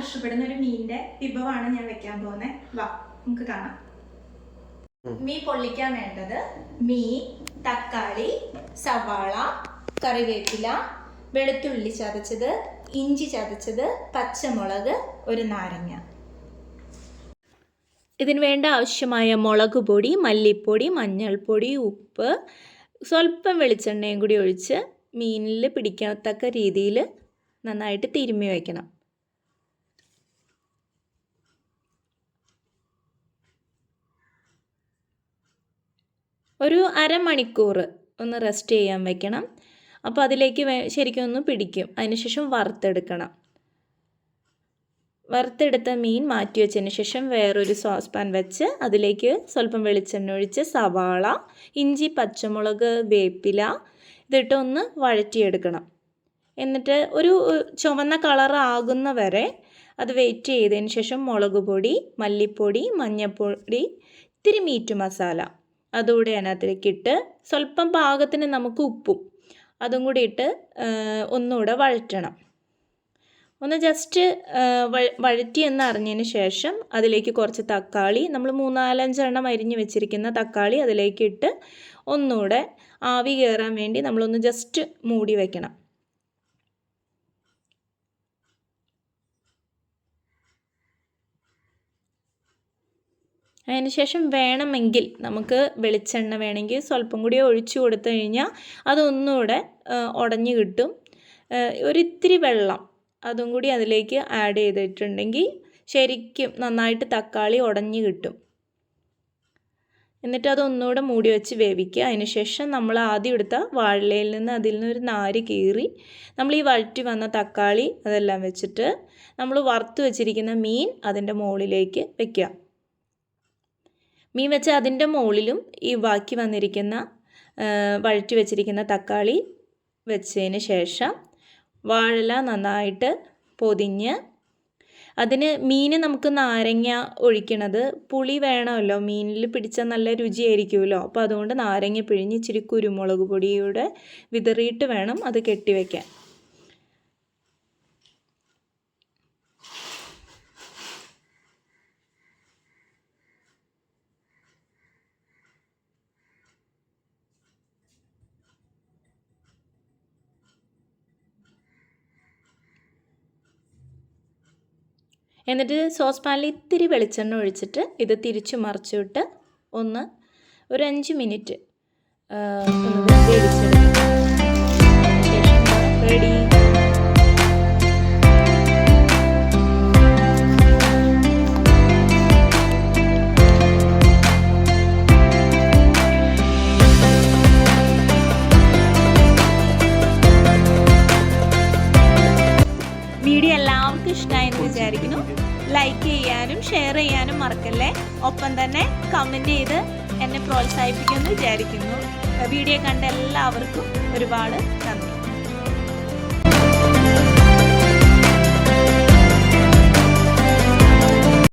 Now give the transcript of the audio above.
ഇഷ്ടപ്പെടുന്ന ഒരു മീനിന്റെ വിഭവമാണ് ഞാൻ വെക്കാൻ പോകുന്നത്. വാ നമുക്ക് കാണാം. മീൻ പൊള്ളിക്കാൻ വേണ്ടത് മീൻ തക്കാളി സവാള കറിവേപ്പില വെളുത്തുള്ളി ചതച്ചത് ഇഞ്ചി ചതച്ചത് പച്ചമുളക് ഒരു നാരങ്ങ. ഇതിന് വേണ്ട ആവശ്യമായ മുളക് പൊടി മല്ലിപ്പൊടി മഞ്ഞൾപ്പൊടി ഉപ്പ് സ്വല്പം വെളിച്ചെണ്ണയും കൂടി ഒഴിച്ച് മീനിൽ പിടിക്കത്തക്ക രീതിയിൽ നന്നായിട്ട് തിരുമ്മി വയ്ക്കണം. ഒരു അരമണിക്കൂർ ഒന്ന് റെസ്റ്റ് ചെയ്യാൻ വെക്കണം. അപ്പോൾ അതിലേക്ക് ശരിക്കും ഒന്ന് പിടിക്കും. അതിനുശേഷം വറുത്തെടുക്കണം. വറുത്തെടുത്ത മീൻ മാറ്റി വെച്ചതിന് ശേഷം വേറൊരു സോസ് പാൻ വെച്ച് അതിലേക്ക് സ്വല്പം വെളിച്ചെണ്ണ ഒഴിച്ച് സവാള ഇഞ്ചി പച്ചമുളക് വേപ്പില ഇതിട്ട് ഒന്ന് വഴറ്റിയെടുക്കണം. എന്നിട്ട് ഒരു ചുവന്ന കളർ ആകുന്ന വരെ അത് വെയിറ്റ് ചെയ്തതിന് ശേഷം മുളക് പൊടി മല്ലിപ്പൊടി മഞ്ഞൾപ്പൊടി ഇത്തിരി മീറ്റ് മസാല അതുകൂടി അതിനകത്തേക്ക് ഇട്ട് സ്വല്പം പാകത്തിന് നമുക്ക് ഉപ്പും അതും കൂടി ഇട്ട് ഒന്നുകൂടെ വഴറ്റണം. ഒന്ന് ജസ്റ്റ് വഴറ്റി എന്ന് അറിഞ്ഞതിന് ശേഷം അതിലേക്ക് കുറച്ച് തക്കാളി നമ്മൾ മൂന്നാലഞ്ചെണ്ണം അരിഞ്ഞ് വെച്ചിരിക്കുന്ന തക്കാളി അതിലേക്ക് ഇട്ട് ഒന്നുകൂടെ ആവി കയറാൻ വേണ്ടി നമ്മളൊന്ന് ജസ്റ്റ് മൂടി വെക്കണം. അതിനുശേഷം വേണമെങ്കിൽ നമുക്ക് വെളിച്ചെണ്ണ വേണമെങ്കിൽ സ്വല്പം കൂടി ഒഴിച്ചു കൊടുത്തു കഴിഞ്ഞാൽ അതൊന്നുകൂടെ ഉടഞ്ഞു കിട്ടും. ഒരിത്തിരി വെള്ളം അതും കൂടി അതിലേക്ക് ആഡ് ചെയ്തിട്ടുണ്ടെങ്കിൽ ശരിക്കും നന്നായിട്ട് തക്കാളി ഉടഞ്ഞു കിട്ടും. എന്നിട്ട് അതൊന്നുകൂടെ മൂടി വെച്ച് വേവിക്കുക. അതിനുശേഷം നമ്മൾ ആദ്യം എടുത്ത വാഴയിൽ നിന്ന് അതിൽ നിന്നൊരു നാര് കീറി നമ്മൾ ഈ വഴറ്റി വന്ന തക്കാളി അതെല്ലാം വെച്ചിട്ട് നമ്മൾ വറുത്ത് വെച്ചിരിക്കുന്ന മീൻ അതിന്റെ മുകളിലേക്ക് വെക്കുക. മീൻ വെച്ച അതിന്റെ മുകളിലും ഈ ബാക്കി വന്നിരിക്കുന്ന വഴറ്റി വെച്ചിരിക്കുന്ന തക്കാളി വെച്ചതിന് ശേഷം വാഴല നന്നായിട്ട് പൊതിഞ്ഞ് അതിന് മീൻ നമുക്ക് നാരങ്ങ ഒഴിക്കണത് പുളി വേണമല്ലോ. മീനിൽ പിടിച്ചാൽ നല്ല രുചിയായിരിക്കുമല്ലോ. അപ്പോൾ അതുകൊണ്ട് നാരങ്ങ പിഴിഞ്ഞ് ഇച്ചിരി കുരുമുളക് പൊടിയുടെ വിതറിയിട്ട് വേണം അത് കെട്ടിവെക്കാൻ എന്നിട്ട് സോസ് പാനിൽ ഇത്തിരി വെളിച്ചെണ്ണ ഒഴിച്ചിട്ട് ഇത് തിരിച്ചു മറിച്ചിട്ട് ഒന്ന് ഒരു അഞ്ച് മിനിറ്റ് ഒന്ന് വേവിച്ചെടുക്കാം റെഡി. വീഡിയോ എല്ലാവർക്കും ഇഷ്ടമായെന്ന് വിചാരിക്കുന്നു. ലൈക്ക് ചെയ്യാനും ഷെയർ ചെയ്യാനും മറക്കല്ലേ? ഒപ്പം തന്നെ കമന്റ് ചെയ്ത് എന്നെ പ്രോത്സാഹിപ്പിക്കുമെന്ന് വിചാരിക്കുന്നു. വീഡിയോ കണ്ട എല്ലാവർക്കും ഒരുപാട് നന്ദി.